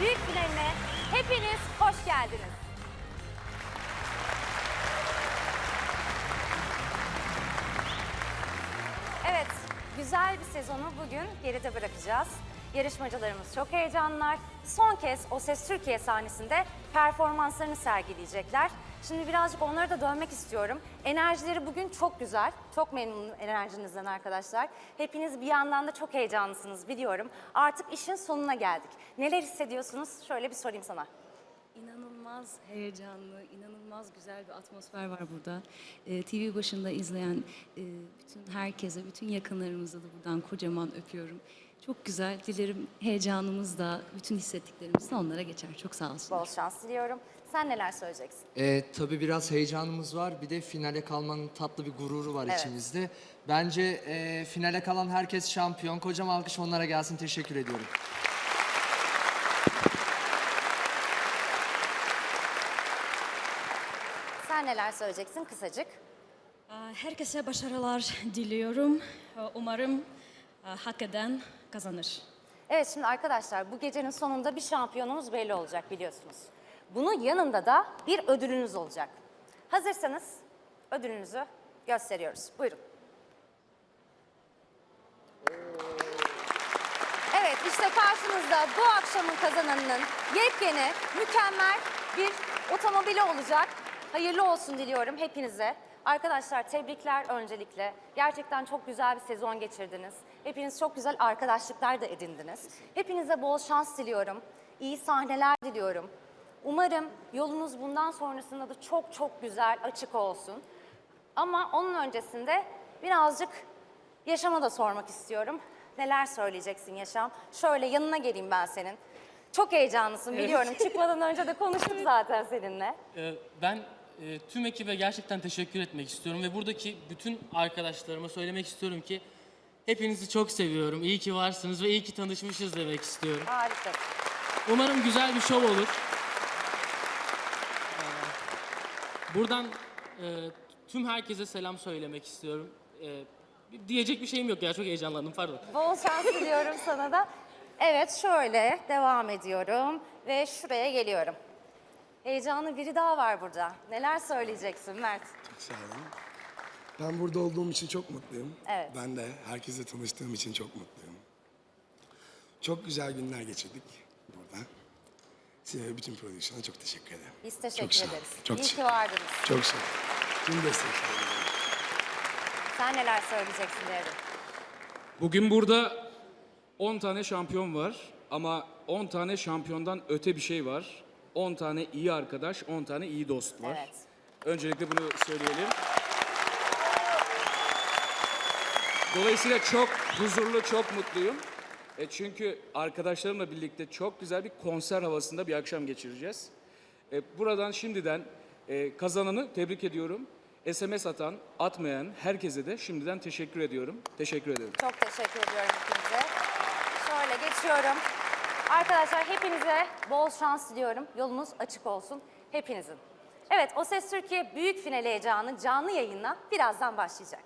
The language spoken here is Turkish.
büyük finaline hepiniz hoş geldiniz. Güzel bir sezonu bugün geride bırakacağız. Yarışmacılarımız çok heyecanlılar. Son kez O Ses Türkiye sahnesinde performanslarını sergileyecekler. Şimdi birazcık onlara da dönmek istiyorum. Enerjileri bugün çok güzel. Çok memnunum enerjinizden arkadaşlar. Hepiniz bir yandan da çok heyecanlısınız biliyorum. Artık işin sonuna geldik. Neler hissediyorsunuz? Şöyle bir sorayım sana. İnanılmaz heyecanlı, inanılmaz güzel bir atmosfer var burada. Ee, TV başında izleyen e, bütün herkese, bütün yakınlarımıza da buradan kocaman öpüyorum. Çok güzel. Dilerim heyecanımız da, bütün hissettiklerimiz de onlara geçer. Çok sağ olsunlar. Bol şans diliyorum. Sen neler söyleyeceksin? Ee, tabii biraz heyecanımız var. Bir de finale kalmanın tatlı bir gururu var Evet. içimizde. Bence e, finale kalan herkes şampiyon. Kocaman alkış onlara gelsin. Teşekkür ediyorum. Sen neler söyleyeceksin kısacık? Herkese başarılar diliyorum. Umarım hak eden kazanır. Evet şimdi arkadaşlar bu gecenin sonunda bir şampiyonumuz belli olacak biliyorsunuz. Bunun yanında da bir ödülünüz olacak. Hazırsanız ödülünüzü gösteriyoruz. Buyurun. Evet işte karşınızda bu akşamın kazananının yepyeni, mükemmel bir otomobili olacak. Hayırlı olsun diliyorum hepinize. Arkadaşlar tebrikler öncelikle. Gerçekten çok güzel bir sezon geçirdiniz. Hepiniz çok güzel arkadaşlıklar da edindiniz. Hepinize bol şans diliyorum. İyi sahneler diliyorum. Umarım yolunuz bundan sonrasında da çok çok güzel, açık olsun. Ama onun öncesinde birazcık Yaşam'a da sormak istiyorum. Neler söyleyeceksin Yaşam? Şöyle yanına geleyim ben senin. Çok heyecanlısın biliyorum. Çıkmadan önce de konuştuk zaten seninle. Ee, Ben e, tüm ekibe gerçekten teşekkür etmek istiyorum ve buradaki bütün arkadaşlarıma söylemek istiyorum ki hepinizi çok seviyorum. İyi ki varsınız ve iyi ki tanışmışız demek istiyorum. Harika. Umarım güzel bir şov olur. Ee, Buradan e, tüm herkese selam söylemek istiyorum. Ee, Diyecek bir şeyim yok ya çok heyecanlandım pardon. Bol şans diliyorum sana da. Evet şöyle devam ediyorum ve şuraya geliyorum. Heyecanlı biri daha var burada. Neler söyleyeceksin Mert? Sağ olun. Ben burada olduğum için çok mutluyum. Evet. Ben de herkesle tanıştığım için çok mutluyum. Çok güzel günler geçirdik burada. Size ve bütün prodüksiyona çok teşekkür ederim. Biz teşekkür Çok sağ olun. ederiz. Çok İyi ki vardınız. Çok sağ olun. Tüm desteklerinize. Sen neler söyleyeceksin Devrim? Bugün burada 10 tane şampiyon var ama 10 tane şampiyondan öte bir şey var. 10 tane iyi arkadaş, 10 tane iyi dost var. Evet. Öncelikle bunu söyleyelim. Dolayısıyla çok huzurlu, çok mutluyum. E çünkü arkadaşlarımla birlikte çok güzel bir konser havasında bir akşam geçireceğiz. E buradan şimdiden e, kazananı tebrik ediyorum. SMS atan, atmayan herkese de şimdiden teşekkür ediyorum. Teşekkür ederim. Çok teşekkür ediyorum hepinize. Şöyle geçiyorum. Arkadaşlar hepinize bol şans diliyorum. Yolunuz açık olsun hepinizin. Evet, O Ses Türkiye Büyük Final Heyecanı canlı yayınla birazdan başlayacak.